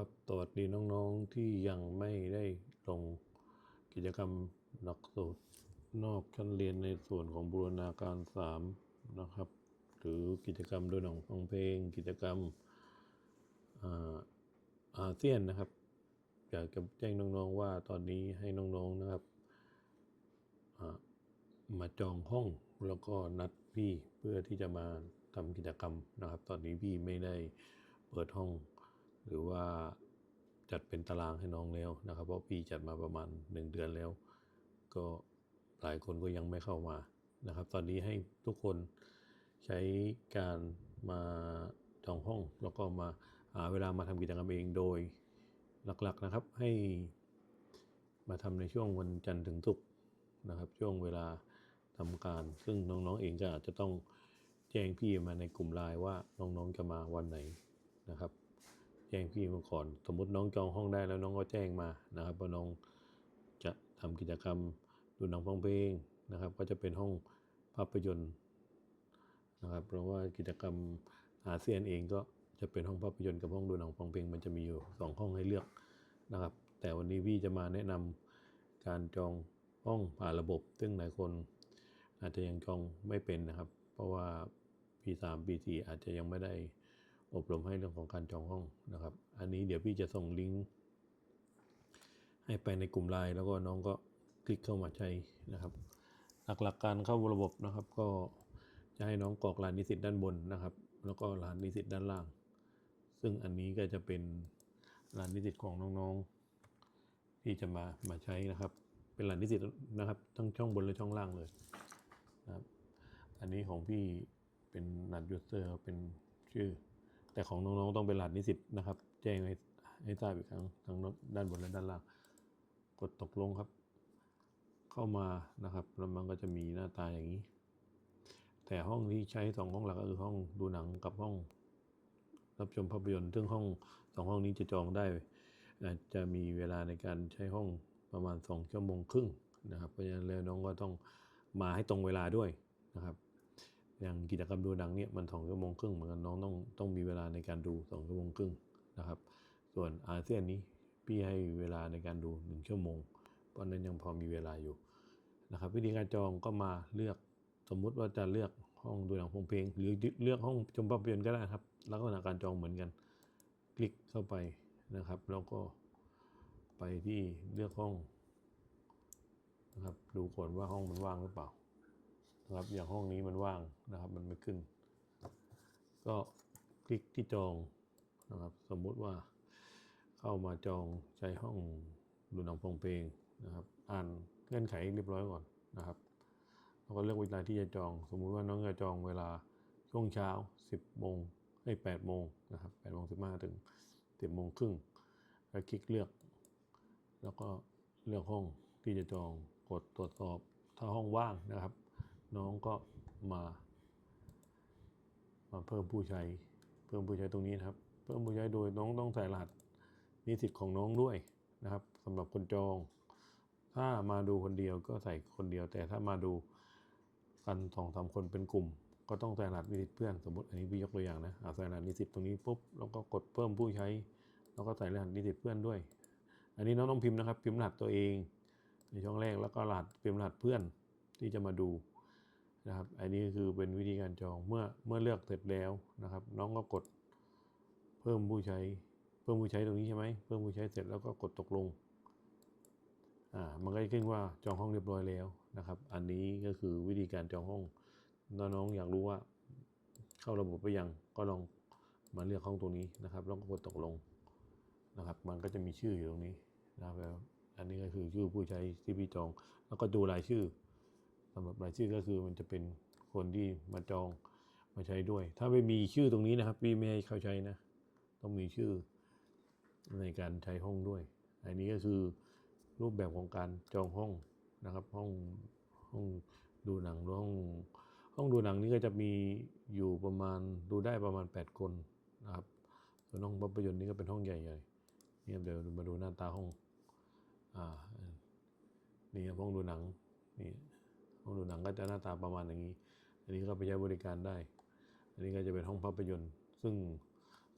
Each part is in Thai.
ครับสวัสดีน้องๆที่ยังไม่ได้ลงกิจกรรมหลักสูตรนอกชั้นเรียนในส่วนของบูรณาการสามนะครับ หรือกิจกรรมโดูหนังฟังเพลง กิจกรรมอาอาเซียนนะครับ อยากจะแจ้งน้องๆว่าตอนนี้ให้น้องๆนะครับามาจองห้องแล้วก็นัดพี่เพื่อที่จะมาทำกิจกรรมนะครับ ตอนนี้พี่ไม่ได้เปิดห้อง หรือว่าจัดเป็นตารางให้น้องแล้วนะครับ เพราะพี่จัดมาประมาณหนึ่งเดือนแล้ว ก็หลายคนก็ยังไม่เข้ามานะครับ ตอนนี้ให้ทุกคนใช้การมาจองห้อง แล้วก็มาหาเวลามาทำกิจกรรมเองโดยหลักๆนะครับให้มาทำในช่วงวันจันทร์ถึงศุกร์นะครับ ช่วงเวลาทำการ ซึ่งน้องๆเองก็อาจจะต้องแจ้งพี่มาในกลุ่มไลน์ว่าน้องๆจะมาวันไหนนะครับ แจ้งพี่มาก่อน สมมติน้องจองห้องได้แล้วน้องก็แจ้งมานะครับว่าน้องจะทำกิจกรรมดูหนังฟังเพลงนะครับ ก็จะเป็นห้องภาพยนตร์นะครับ เพราะว่ากิจกรรมอาเซียนเองก็จะเป็นห้องภาพยนตร์กับห้องดูหนังฟังเพลงมันจะมีอยู่สองห้องให้เลือกนะครับ แต่วันนี้พี่จะมาแนะนำการจองห้องผ่านระบบ ซึ่งหลายคนอาจจะยังจองไม่เป็นนะครับ เพราะว่าปีสามปีสี่อาจจะยังไม่ได้ อบรมให้เรื่องของการจองห้องนะครับ อันนี้เดี๋ยวพี่จะส่งลิงก์ให้ไปในกลุ่มไลน์แล้วก็น้องก็คลิกเข้ามาใช้นะครับ หลักๆกการเข้าระบบนะครับ ก็จะให้น้องกรอกรหัสนิสิตด้านบนนะครับ แล้วก็รหัสนิสิตด้านล่าง ซึ่งอันนี้ก็จะเป็นรหัสนิสิตของน้องๆ ที่จะมามาใช้นะครับ เป็นรหัสนิสิตนะครับทั้งช่องบนและช่องล่างเลยนะครับ อันนี้ของพี่เป็นรหัสยูเซอร์เป็นชื่อ แต่ของน้องๆต้องเป็นรหัสนิสิตนะครับ แจ้งให้ให้ทราบอีกครั้งทั้งด้านบนและด้านล่าง กดตกลงครับ เข้ามานะครับแล้วมันก็จะมีหน้าตาอย่างนี้ แต่ห้องที่ใช้สองห้องหลักก็คือห้องดูหนังกับห้องรับชมภาพยนตร์ซึ่งห้องสองห้องนี้จะจองได้อาจจะมีเวลาในการใช้ห้องประมาณสองชั่วโมงครึ่งนะครับเพราะฉะนั้นแล้วน้องก็ต้องมาให้ตรงเวลาด้วยนะครับ อย่างกิจกรรมดูหนังเนี่ยมันสองชั่วโมงครึ่งเหมือนกันน้องต้องต้องมีเวลาในการดูสองชั่วโมงครึ่งนะครับ ส่วนอาเซียนนี้พี่ให้เวลาในการดูหนึ่งชั่วโมง เพราะนั้นยังพอมีเวลาอยู่นะครับวิธีการจองก็มาเลือกสมมุติว่าจะเลือกห้องดูหนังฟังเพลง หรือเลือกห้องชมภาพยนตร์ก็ได้ครับลักษณะการจองเหมือนกัน คลิกเข้าไปนะครับ แล้วก็ไปที่เลือกห้องนะครับดูก่อนว่าห้องมันว่างหรือเปล่า นะครับ อย่างห้องนี้มันว่างนะครับ มันไม่ขึ้น ก็คลิกที่จองนะครับ สมมุติว่าเข้ามาจองใช้ห้องดูหนังฟังเพลงนะครับ อ่านเงื่อนไขเรียบร้อยก่อนนะครับแล้วก็เลือกเวลาที่จะจอง สมมุติว่าน้องจะจองเวลาช่วงเช้า 10โมงให้8โมงนะครับ8โมง15ถึง 10โมงครึ่งแล้วคลิกเลือก แล้วก็เลือกห้องที่จะจองกดตรวจสอบถ้าห้องว่างนะครับ น้องก็มามาเพิ่มผู้ใช้ เพิ่มผู้ใช้ตรงนี้นะครับ เพิ่มผู้ใช้โดยน้องต้องใส่รหัสนิสิตของน้องด้วยนะครับสำหรับคนจอง ถ้ามาดูคนเดียวก็ใส่คนเดียว แต่ถ้ามาดูกันสองสามคนเป็นกลุ่ม ก็ต้องใส่รหัสนิสิตเพื่อนสมมติอันนี้พี่ยกตัวอย่างนะอาใส่รหัสนิสิตตรงนี้ปุ๊บแล้วก็กดเพิ่มผู้ใช้ แล้วก็ใส่รหัสนิสิตเพื่อนด้วย อันนี้น้องต้องพิมพ์นะครับ พิมพ์รหัสตัวเอง ในช่องแรกแล้วก็รหัสพิมพ์รหัสเพื่อนที่จะมาดู นะครับ อันนี้คือเป็นวิธีการจองเมื่อเมื่อเลือกเสร็จแล้วนะครับ น้องก็กดเพิ่มผู้ใช้ เพิ่มผู้ใช้ตรงนี้ใช่ไหมเพิ่มผู้ใช้เสร็จแล้วก็กดตกลงอ่ามันก็จะขึ้นว่าจองห้องเรียบร้อยแล้วนะครับ อันนี้ก็คือวิธีการจองห้องน้องๆอยากรู้ว่า เข้าระบบไปยังก็ลองมาเลือกห้องตรงนี้นะครับแล้วก็กดตกลงนะครับ มันก็จะมีชื่ออยู่ตรงนี้นะครับแล้วอันนี้ก็คือชื่อผู้ใช้ที่พี่จอง แล้วก็ดูรายชื่อำหรับรายชื่อก็คือมันจะเป็นคนที่มาจองมาใช้ด้วย ถ้าไม่มีชื่อตรงนี้นะครับพี่ไม่ให้เข้าใช้นะ ต้องมีชื่อในการใช้ห้องด้วย อันนี้ก็คือรูปแบบของการจองห้องนะครับ ห้องห้องดูหนังหรือห้องห้องดูหนังนี้ก็จะมีอยู่ประมาณดูได้ประมาณ 8 คนนะครับส่วนห้องภาพยนตร์นี้ก็เป็นห้องใหญ่ๆนี่ครับเดี๋ยวมาดูหน้าตาห้องอ่านี่ครับห้องดูหนังนี่ ห้องดูหนังก็จะหน้าตาประมาณอย่างนี้ อันนี้ก็ไปใช้บริการได้ อันนี้ก็จะเป็นห้องภาพยนตร์ ซึ่ง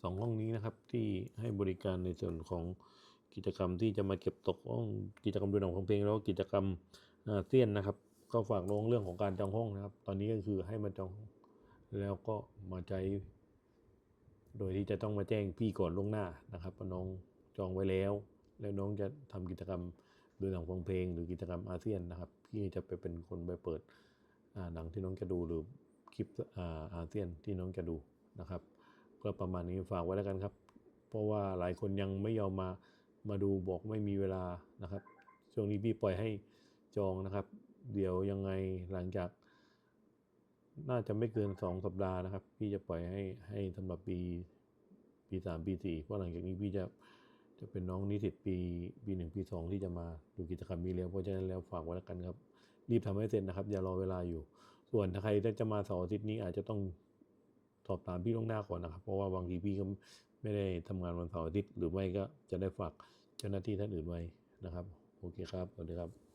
สองห้องนี้นะครับที่ให้บริการในส่วนของกิจกรรมที่จะมาเก็บตกห้องกิจกรรมดูหนังฟังเพลงแล้วกิจกรรมเซียนนะครับ ก็ฝากลงเรื่องของการจองห้องนะครับ ตอนนี้ก็คือให้มาจองแล้วก็มาใช้โดยที่จะต้องมาแจ้งพี่ก่อนล่วงหน้านะครับว่าน้องจองไว้แล้ว แล้วน้องจะทำกิจกรรม ดูหนังฟังเพลงหรือกิจกรรมอาเซียนนะครับ พี่จะไปเป็นคนไปเปิดหนังที่น้องจะดูหรือคลิปอาอาเซียนที่น้องจะดูนะครับก็ประมาณนี้ฝากไว้แล้วกันครับ เพราะว่าหลายคนยังไม่ยอมมามาดูบอกไม่มีเวลานะครับ ช่วงนี้พี่ปล่อยให้จองนะครับ เดี๋ยวยังไงหลังจาก น่าจะไม่เกินสองสัปดาห์นะครับ พี่จะปล่อยให้ให้สำหรับปีปีสามปีสี่เพราะหลังจากนี้พี่จะ จะเป็นน้องนิสิตปีปีหนึ่งปีสองที่จะมาดูกิจกรรมนี้แล้วเพราะฉะนั้นแล้วฝากไว้แล้วกันครับ รีบทำให้เสร็จนะครับ อย่ารอเวลาอยู่ ส่วนถ้าใครจะมาเสาร์อาทิตย์นี้อาจจะต้องสอบถามพี่ล่วงหน้าก่อนนะครับ เพราะว่าบางทีพี่ก็ไม่ได้ทำงานวันเสาร์อาทิตย์หรือไม่ก็จะได้ฝากเจ้าหน้าที่ท่านอื่นไว้นะครับโอเคครับสวัสดีครับ